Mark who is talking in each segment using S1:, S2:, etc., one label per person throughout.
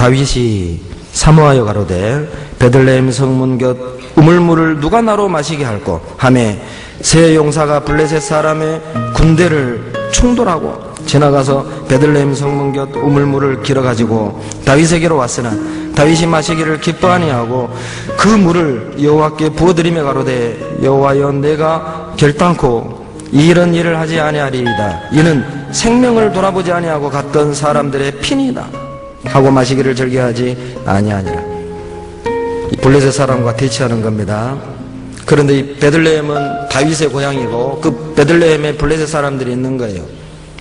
S1: 다윗이 사모하여 가로되 베들레헴 성문 곁 우물물을 누가 나로 마시게 할꼬? 하매 새 용사가 블레셋 사람의 군대를 충돌하고 지나가서 베들레헴 성문 곁 우물물을 길어 가지고 다윗에게로 왔으나 다윗이 마시기를 기뻐하니 하고 그 물을 여호와께 부어드리며 가로되 여호와여 내가 결단코 이런 일을 하지 아니하리이다. 이는 생명을 돌아보지 아니하고 갔던 사람들의 핀이다 하고 마시기를 즐겨하지 아니하니라 이 블레셋 사람과 대치하는 겁니다. 그런데 이 베들레헴은 다윗의 고향이고 그 베들레헴에 블레셋 사람들이 있는 거예요.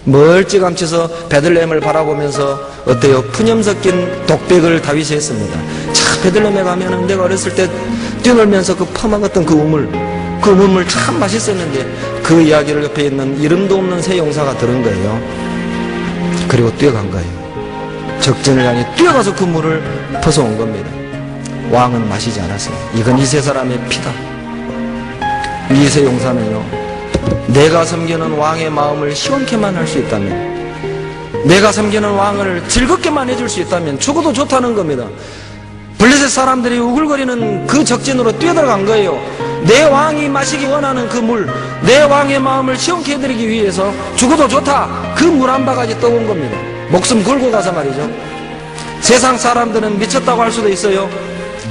S1: 멀찌감치서 베들레헴을 바라보면서 어때요? 푸념 섞인 독백을 다윗이 했습니다. 참 베들레헴에 가면은 내가 어렸을 때 뛰놀면서 그 퍼먹었던 그 우물 그 우물 참 맛있었는데 그 이야기를 옆에 있는 이름도 없는 새 용사가 들은 거예요. 그리고 뛰어간 거예요. 적진을 향해 뛰어가서 그 물을 퍼서 온 겁니다. 왕은 마시지 않았어요. 이건 이세 사람의 피다. 이세 용사는요, 내가 섬기는 왕의 마음을 시원케만 할 수 있다면, 내가 섬기는 왕을 즐겁게만 해줄 수 있다면 죽어도 좋다는 겁니다. 블레셋 사람들이 우글거리는 그 적진으로 뛰어들어간 거예요. 내 왕이 마시기 원하는 그 물, 내 왕의 마음을 시원케 해드리기 위해서 죽어도 좋다. 그 물 한 바가지 떠온 겁니다. 목숨 걸고 가서 말이죠. 세상 사람들은 미쳤다고 할 수도 있어요.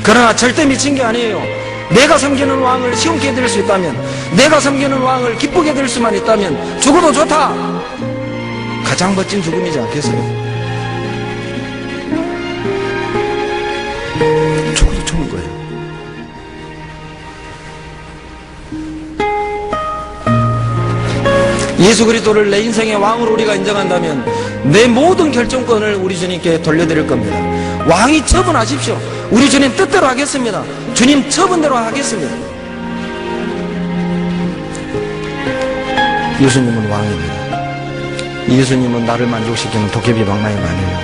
S1: 그러나 절대 미친 게 아니에요. 내가 섬기는 왕을 시원케 해드릴 수 있다면, 내가 섬기는 왕을 기쁘게 해드릴 수만 있다면, 죽어도 좋다! 가장 멋진 죽음이지 않겠어요? 예수 그리스도를 내 인생의 왕으로 우리가 인정한다면 내 모든 결정권을 우리 주님께 돌려드릴 겁니다. 왕이 처분하십시오. 우리 주님 뜻대로 하겠습니다. 주님 처분대로 하겠습니다. 예수님은 왕입니다. 예수님은 나를 만족시키는 도깨비 방망이 아니에요.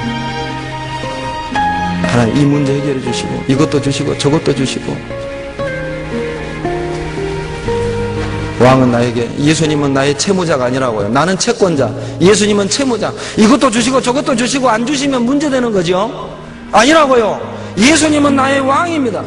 S1: 하나님 이 문제 해결해 주시고 이것도 주시고 저것도 주시고 왕은 나에게 예수님은 나의 채무자가 아니라고요. 나는 채권자. 예수님은 채무자. 이것도 주시고 저것도 주시고 안 주시면 문제되는 거죠. 아니라고요. 예수님은 나의 왕입니다.